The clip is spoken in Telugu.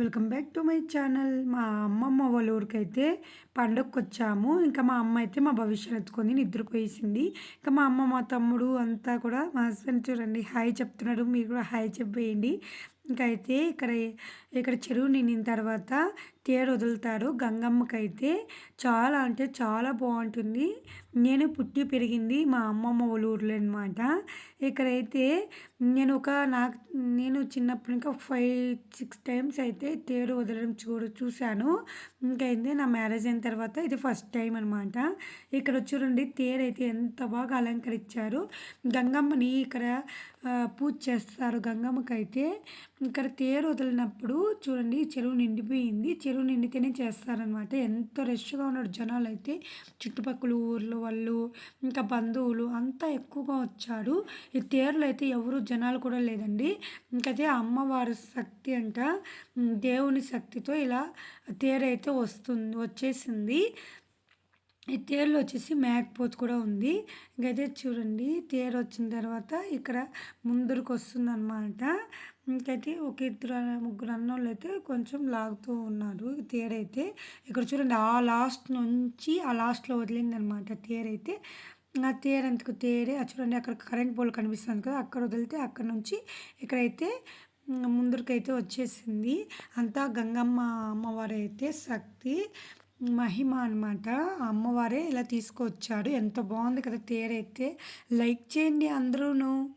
Welcome back to my channel. మా అమ్మమ్మ వాళ్ళ ఊరికైతే పండుగకి వచ్చాము ఇంకా మా అమ్మ అయితే మా భవిష్యత్ ఎత్తుకొని నిద్రపోయేసింది. ఇంకా మా అమ్మ మా తమ్ముడు అంతా కూడా మా హస్బెండ్ చూడండి హాయ్ చెప్తున్నాడు. మీరు కూడా హాయ్ చెప్పేయండి. ఇంకా అయితే ఇక్కడ ఇక్కడ చెరువు నిండిన తర్వాత తేరు వదులుతారు. గంగమ్మకైతే చాలా అంటే చాలా బాగుంటుంది. నేను పుట్టి పెరిగింది మా అమ్మమ్మ వాళ్ళ ఊర్లో అనమాట ఇక్కడైతే నేను ఒక నాకు నేను చిన్నప్పుడు ఇంకా ఫైవ్ సిక్స్ టైమ్స్ అయితే తేరు వదలడం చూడ చూశాను. ఇంకైతే నా మ్యారేజ్ అయిన తర్వాత ఇది ఫస్ట్ టైం అనమాట ఇక్కడ చూడండి తేరు అయితే ఎంత బాగా అలంకరించారు. గంగమ్మని ఇక్కడ పూజ చేస్తారు. గంగమ్మకైతే ఇక్కడ తేరు వదిలినప్పుడు చూడండి చెరువు నిండిపోయింది. చెరువు నిండితేనే చేస్తారనమాట ఎంత రష్గా ఉన్నాడు జనాలు అయితే చుట్టుపక్కల ఊర్లు వాళ్ళు ఇంకా బంధువులు అంతా ఎక్కువగా వచ్చాడు. ఈ తేరులో అయితే ఎవరు జనాలు కూడా లేదండి. ఇంకైతే అమ్మవారి శక్తి అంట. దేవుని శక్తితో ఇలా తేరు అయితే వస్తుంది వచ్చేసింది. ఈ తేరులో వచ్చేసి మేకపోతు కూడా ఉంది. ఇంకైతే చూడండి తేరు వచ్చిన తర్వాత ఇక్కడ ముందరకు వస్తుందన్నమాట. ఇంకైతే ఒక ఇద్దరు ముగ్గురు అన్నోళ్ళు అయితే కొంచెం లాగుతూ ఉన్నారు తేరైతే. ఇక్కడ చూడండి ఆ లాస్ట్ నుంచి ఆ లాస్ట్లో వదిలిందనమాట తేరైతే. ఆ తేరంతకు తేరే? చూడండి అక్కడ కరెంట్ పోల్ కనిపిస్తుంది కదా అక్కడ వదిలితే అక్కడ నుంచి ఇక్కడైతే ముందరికైతే వచ్చేసింది. అంతా గంగమ్మ అమ్మవారు అయితే శక్తి. మహిమ అనమాట అమ్మవారే ఇలా తీసుకొచ్చాడు. ఎంత బాగుంది కదా తేరైతే. లైక్ చేయండి అందరూను.